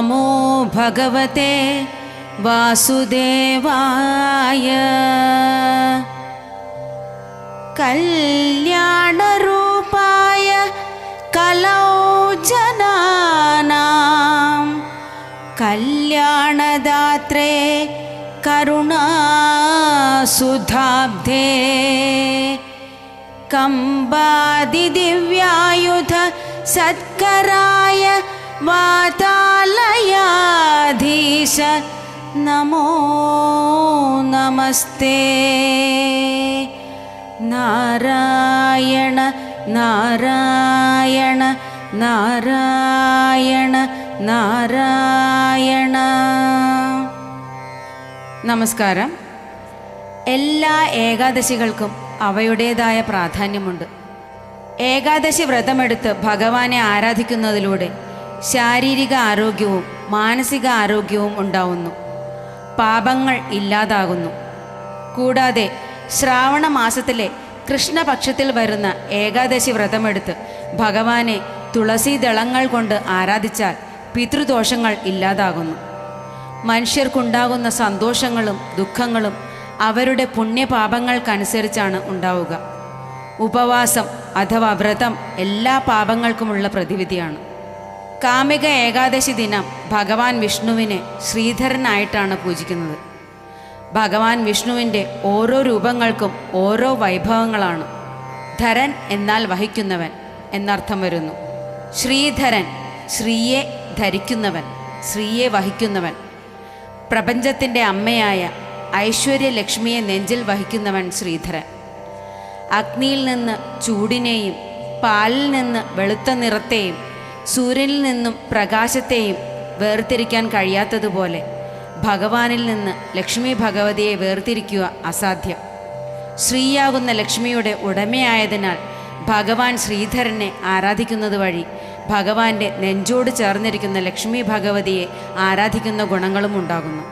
नमो भगवते वासुदेवाय। कल्याणरूपाय कलौ जनानां कल्याणदात्रे करुणासुधाब्धे कम्बादिव्यायुध सत्कराय വാതാലയാധീശ നമോ നമസ്തേ. നാരായണ നാരായണ നാരായണ നാരായണ. നമസ്കാരം. എല്ലാ ഏകാദശികൾക്കും അവയുടേതായ പ്രാധാന്യമുണ്ട്. ഏകാദശി വ്രതമെടുത്ത് ഭഗവാനെ ആരാധിക്കുന്നതിലൂടെ ശാരീരിക ആരോഗ്യവും മാനസിക ആരോഗ്യവും ഉണ്ടാവുന്നു. പാപങ്ങൾ ഇല്ലാതാകുന്നു. കൂടാതെ ശ്രാവണ മാസത്തിലെ കൃഷ്ണപക്ഷത്തിൽ വരുന്ന ഏകാദശി വ്രതമെടുത്ത് ഭഗവാനെ തുളസി ദളങ്ങൾ കൊണ്ട് ആരാധിച്ചാൽ പിതൃദോഷങ്ങൾ ഇല്ലാതാകുന്നു. മനുഷ്യർക്കുണ്ടാകുന്ന സന്തോഷങ്ങളും ദുഃഖങ്ങളും അവരുടെ പുണ്യപാപങ്ങൾക്കനുസരിച്ചാണ് ഉണ്ടാവുക. ഉപവാസം അഥവാ വ്രതം എല്ലാ പാപങ്ങൾക്കുമുള്ള പ്രതിവിധിയാണ്. കാമിക ഏകാദശി ദിനം ഭഗവാൻ വിഷ്ണുവിനെ ശ്രീധരനായിട്ടാണ് പൂജിക്കുന്നത്. ഭഗവാൻ വിഷ്ണുവിന്റെ ഓരോ രൂപങ്ങൾക്കും ഓരോ വൈഭവങ്ങളാണ്. ധരൻ എന്നാൽ വഹിക്കുന്നവൻ എന്നർത്ഥം വരുന്നു. ശ്രീധരൻ ശ്രീയെ ധരിക്കുന്നവൻ ശ്രീയെ വഹിക്കുന്നവൻ. പ്രപഞ്ചത്തിന്റെ അമ്മയായ ഐശ്വര്യലക്ഷ്മിയെ നെഞ്ചിൽ വഹിക്കുന്നവൻ ശ്രീധരൻ. അഗ്നിയിൽ നിന്ന് ചൂടിനെയും പാലിൽ നിന്ന് വെളുത്ത നിറത്തെയും സൂര്യനിൽ നിന്നും പ്രകാശത്തെയും വേർതിരിക്കാൻ കഴിയാത്തതുപോലെ ഭഗവാനിൽ നിന്ന് ലക്ഷ്മി ഭഗവതിയെ വേർതിരിക്കുക അസാധ്യം. ശ്രീയാകുന്ന ലക്ഷ്മിയുടെ ഉടമയായതിനാൽ ഭഗവാൻ ശ്രീധരനെ ആരാധിക്കുന്നത് വഴി ഭഗവാന്റെ നെഞ്ചോട് ചേർന്നിരിക്കുന്ന ലക്ഷ്മി ഭഗവതിയെ ആരാധിക്കുന്ന ഗുണങ്ങളും ഉണ്ടാകുന്നു.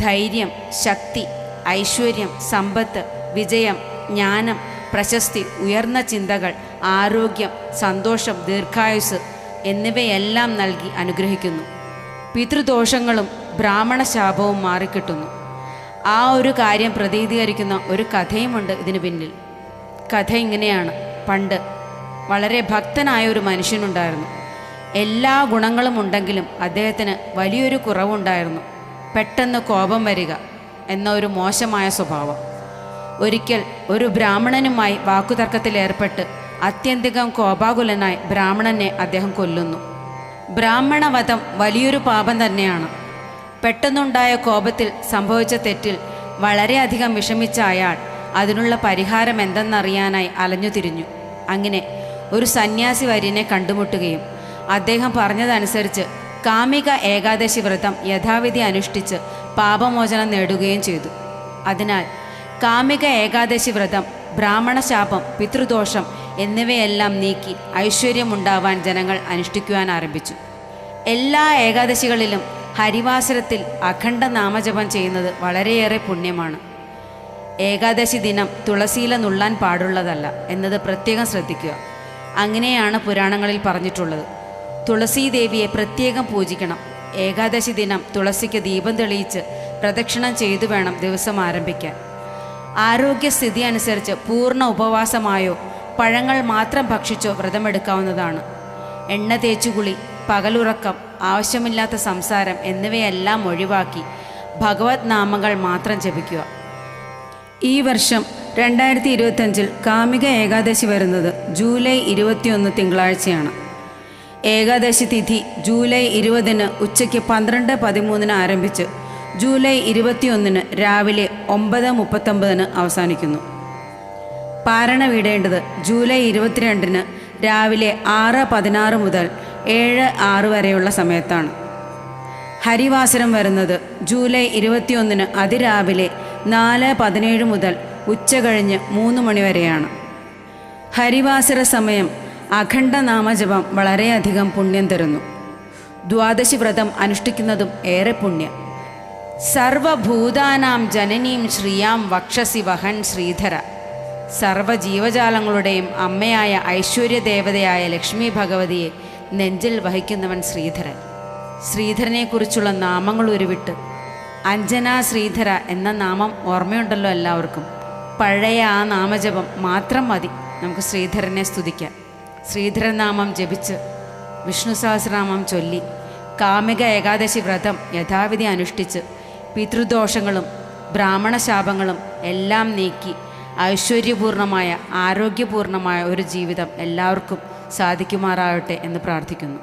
ധൈര്യം ശക്തി ഐശ്വര്യം സമ്പത്ത് വിജയം ജ്ഞാനം പ്രശസ്തി ഉയർന്ന ചിന്തകൾ ആരോഗ്യം സന്തോഷം ദീർഘായുസ് എന്നിവയെല്ലാം നൽകി അനുഗ്രഹിക്കുന്നു. പിതൃദോഷങ്ങളും ബ്രാഹ്മണ ശാപവും മാറിക്കിട്ടുന്നു. ആ ഒരു കാര്യം പ്രതീതീകരിക്കുന്ന ഒരു കഥയുമുണ്ട് ഇതിനു പിന്നിൽ. കഥ ഇങ്ങനെയാണ്. പണ്ട് വളരെ ഭക്തനായ ഒരു മനുഷ്യനുണ്ടായിരുന്നു. എല്ലാ ഗുണങ്ങളും ഉണ്ടെങ്കിലും അദ്ദേഹത്തിന് വലിയൊരു കുറവുണ്ടായിരുന്നു. പെട്ടെന്ന് കോപം വരിക എന്ന ഒരു മോശമായ സ്വഭാവം. ഒരിക്കൽ ഒരു ബ്രാഹ്മണനുമായി വാക്കുതർക്കത്തിലേർപ്പെട്ട് അത്യന്തികം കോപാകുലനായി ബ്രാഹ്മണനെ അദ്ദേഹം കൊല്ലുന്നു. ബ്രാഹ്മണവധം വലിയൊരു പാപം തന്നെയാണ്. പെട്ടെന്നുണ്ടായ കോപത്തിൽ സംഭവിച്ച തെറ്റിൽ വളരെയധികം വിഷമിച്ച അയാൾ അതിനുള്ള പരിഹാരം എന്തെന്നറിയാനായി അലഞ്ഞു തിരിഞ്ഞു. അങ്ങനെ ഒരു സന്യാസി വര്യനെ കണ്ടുമുട്ടുകയും അദ്ദേഹം പറഞ്ഞതനുസരിച്ച് കാമിക ഏകാദശി വ്രതം യഥാവിധി അനുഷ്ഠിച്ച് പാപമോചനം നേടുകയും ചെയ്തു. അതിനാൽ കാമിക ഏകാദശി വ്രതം ബ്രാഹ്മണ ശാപം പിതൃദോഷം എന്നിവയെല്ലാം നീക്കി ഐശ്വര്യമുണ്ടാവാൻ ജനങ്ങൾ അനുഷ്ഠിക്കുവാൻ ആരംഭിച്ചു. എല്ലാ ഏകാദശികളിലും ഹരിവാസരത്തിൽ അഖണ്ഡ നാമജപം ചെയ്യുന്നത് വളരെയേറെ പുണ്യമാണ്. ഏകാദശി ദിനം തുളസിയില നുള്ളാൻ പാടുള്ളതല്ല എന്നത് പ്രത്യേകം ശ്രദ്ധിക്കുക. അങ്ങനെയാണ് പുരാണങ്ങളിൽ പറഞ്ഞിട്ടുള്ളത്. തുളസീദേവിയെ പ്രത്യേകം പൂജിക്കണം. ഏകാദശി ദിനം തുളസിക്ക് ദീപം തെളിയിച്ച് പ്രദക്ഷിണം ചെയ്തു വേണം ദിവസം ആരംഭിക്കാൻ. ആരോഗ്യസ്ഥിതി അനുസരിച്ച് പൂർണ ഉപവാസമായോ പഴങ്ങൾ മാത്രം ഭക്ഷിച്ചോ വ്രതമെടുക്കാവുന്നതാണ്. എണ്ണ തേച്ചുകുളി പകലുറക്കം ആവശ്യമില്ലാത്ത സംസാരം എന്നിവയെല്ലാം ഒഴിവാക്കി ഭഗവത് നാമങ്ങൾ മാത്രം ജപിക്കുക. ഈ വർഷം രണ്ടായിരത്തി ഇരുപത്തഞ്ചിൽ കാമിക ഏകാദശി വരുന്നത് ജൂലൈ ഇരുപത്തിയൊന്ന് തിങ്കളാഴ്ചയാണ്. ഏകാദശി തിഥി ജൂലൈ ഇരുപതിന് ഉച്ചയ്ക്ക് പന്ത്രണ്ട് പതിമൂന്നിന് ആരംഭിച്ച് ജൂലൈ ഇരുപത്തിയൊന്നിന് രാവിലെ ഒമ്പത് മുപ്പത്തൊമ്പതിന് അവസാനിക്കുന്നു. പാരണ വിടേണ്ടത് ജൂലൈ ഇരുപത്തിരണ്ടിന് രാവിലെ ആറ് പതിനാറ് മുതൽ ഏഴ് ആറ് വരെയുള്ള സമയത്താണ്. ഹരിവാസരം വരുന്നത് ജൂലൈ ഇരുപത്തിയൊന്നിന് അതിരാവിലെ നാല് പതിനേഴ് മുതൽ ഉച്ച കഴിഞ്ഞ് മൂന്ന് മണിവരെയാണ് ഹരിവാസര സമയം അഖണ്ഡ നാമജപം വളരെയധികം പുണ്യം തരുന്നു. ദ്വാദശി വ്രതം അനുഷ്ഠിക്കുന്നതും ഏറെ പുണ്യം. സർവഭൂതാനാം ജനനീം ശ്രീയാം വക്ഷസി വഹൻ ശ്രീധര. സർവജീവജാലങ്ങളുടെയും അമ്മയായ ഐശ്വര്യദേവതയായ ലക്ഷ്മി ഭഗവതിയെ നെഞ്ചിൽ വഹിക്കുന്നവൻ ശ്രീധരൻ. ശ്രീധരനെക്കുറിച്ചുള്ള നാമങ്ങൾ ഉരുവിട്ട് അഞ്ജന ശ്രീധര എന്ന നാമം ഓർമ്മയുണ്ടല്ലോ എല്ലാവർക്കും. പഴയ ആ നാമജപം മാത്രം മതി നമുക്ക് ശ്രീധരനെ സ്തുതിക്കാം ശ്രീധരൻ നാമം ജപിച്ച് വിഷ്ണു സഹസ്രനാമം ചൊല്ലി കാമിക ഏകാദശി വ്രതം യഥാവിധി അനുഷ്ഠിച്ച് പിതൃദോഷങ്ങളും ബ്രാഹ്മണ ശാപങ്ങളും എല്ലാം നീക്കി ഐശ്വര്യപൂർണമായ ആരോഗ്യപൂർണമായ ഒരു ജീവിതം എല്ലാവർക്കും സാധിക്കുമാറാവട്ടെ എന്ന് പ്രാർത്ഥിക്കുന്നു.